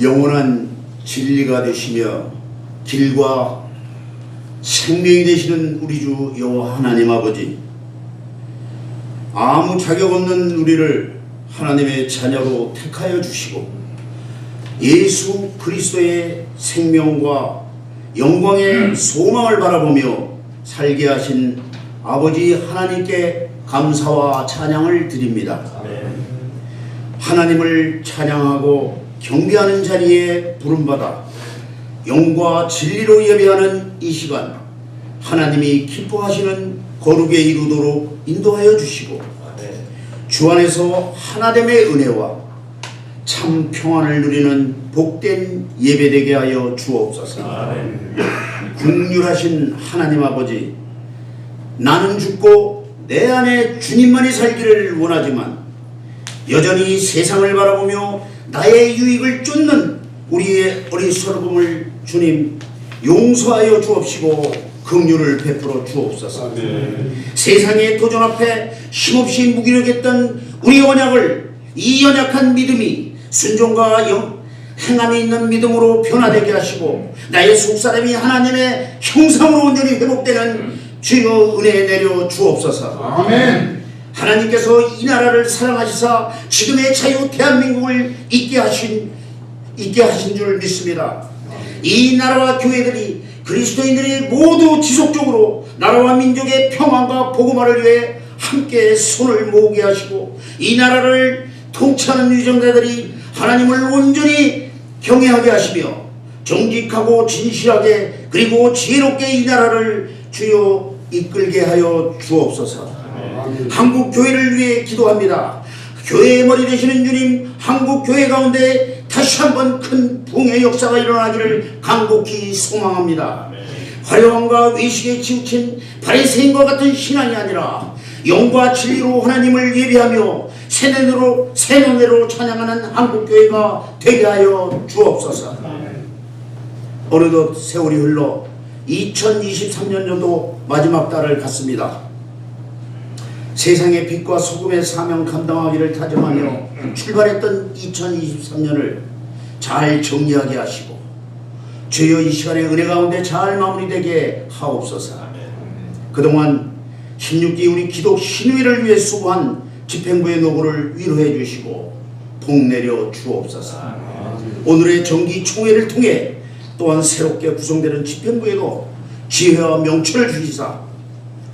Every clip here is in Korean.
영원한 진리가 되시며 길과 생명이 되시는 우리 주 여호와 하나님 아버지 아무 자격 없는 우리를 하나님의 자녀로 택하여 주시고 예수 그리스도의 생명과 영광의 소망을 바라보며 살게 하신 아버지 하나님께 감사와 찬양을 드립니다. 하나님을 찬양하고 경배하는 자리에 부름받아 영과 진리로 예배하는 이 시간 하나님이 기뻐하시는 거룩에 이루도록 인도하여 주시고 주 안에서 하나됨의 은혜와 참 평안을 누리는 복된 예배되게 하여 주옵소서. 국률하신 하나님 아버지 나는 죽고 내 안에 주님만이 살기를 원하지만 여전히 세상을 바라보며 나의 유익을 쫓는 우리의 어리석음을 주님 용서하여 주옵시고 긍휼을 베풀어 주옵소서. 세상의 도전 앞에 힘없이 무기력했던 우리 언약을 이 연약한 믿음이 순종과 영, 행함이 있는 믿음으로 변화되게 하시고 나의 속사람이 하나님의 형상으로 온전히 회복되는 주여 은혜 내려 주옵소서. 아멘. 하나님께서 이 나라를 사랑하시사 지금의 자유 대한민국을 있게 하신 있게 하신 줄 믿습니다. 이 나라와 교회들이 그리스도인들이 모두 지속적으로 나라와 민족의 평안과 복음화를 위해 함께 손을 모으게 하시고 이 나라를 통치하는 유정자들이 하나님을 온전히 경외하게 하시며 정직하고 진실하게 그리고 지혜롭게 이 나라를 주여 이끌게 하여 주옵소서. 한국 교회를 위해 기도합니다. 교회의 머리 되시는 주님, 한국 교회 가운데 다시 한번 큰 부흥의 역사가 일어나기를 간곡히 소망합니다. 화려함과 외식에 치우친 바리새인과 같은 신앙이 아니라 영과 진리로 하나님을 예배하며 새눈으로 새눈으로 찬양하는 한국 교회가 되게 하여 주옵소서. 어느덧 세월이 흘러 2023년도 마지막 달을 갔습니다. 세상의 빛과 소금의 사명 감당하기를 다짐하며 출발했던 2023년을 잘 정리하게 하시고 주여 이 시간에 은혜 가운데 잘 마무리되게 하옵소서. 그동안 16기 우리 기독 신위를 위해 수고한 집행부의 노고를 위로해 주시고 복 내려 주옵소서. 오늘의 정기 총회를 통해 또한 새롭게 구성되는 집행부에도 지혜와 명철을 주시사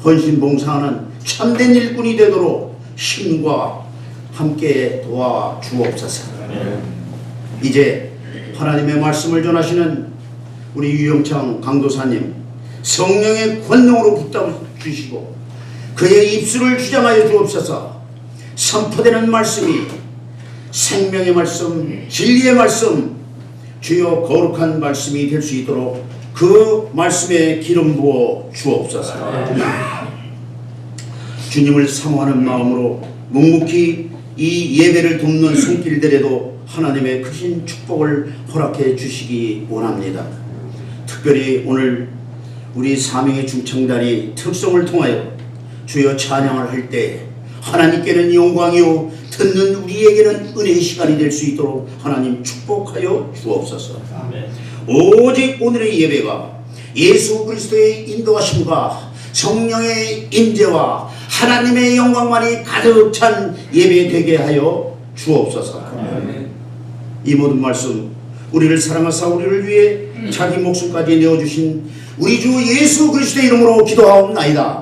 헌신 봉사하는 참된 일꾼이 되도록 힘과 함께 도와 주옵소서. 이제 하나님의 말씀을 전하시는 우리 유영창 강도사님 성령의 권능으로 붙잡아 주시고 그의 입술을 주장하여 주옵소서. 선포되는 말씀이 생명의 말씀, 진리의 말씀, 주여 거룩한 말씀이 될 수 있도록 그 말씀에 기름 부어 주옵소서. 주님을 사모하는 마음으로 묵묵히 이 예배를 돕는 손길들에도 하나님의 크신 축복을 허락해 주시기 원합니다. 특별히 오늘 우리 사명의 중청단이 특성을 통하여 주여 찬양을 할 때 하나님께는 영광이요 듣는 우리에게는 은혜의 시간이 될 수 있도록 하나님 축복하여 주옵소서. 오직 오늘의 예배가 예수 그리스도의 인도하심과 성령의 임재와 하나님의 영광만이 가득 찬 예배 되게 하여 주옵소서. 이 모든 말씀 우리를 사랑하사 우리를 위해 자기 목숨까지 내어주신 우리 주 예수 그리스도의 이름으로 기도하옵나이다.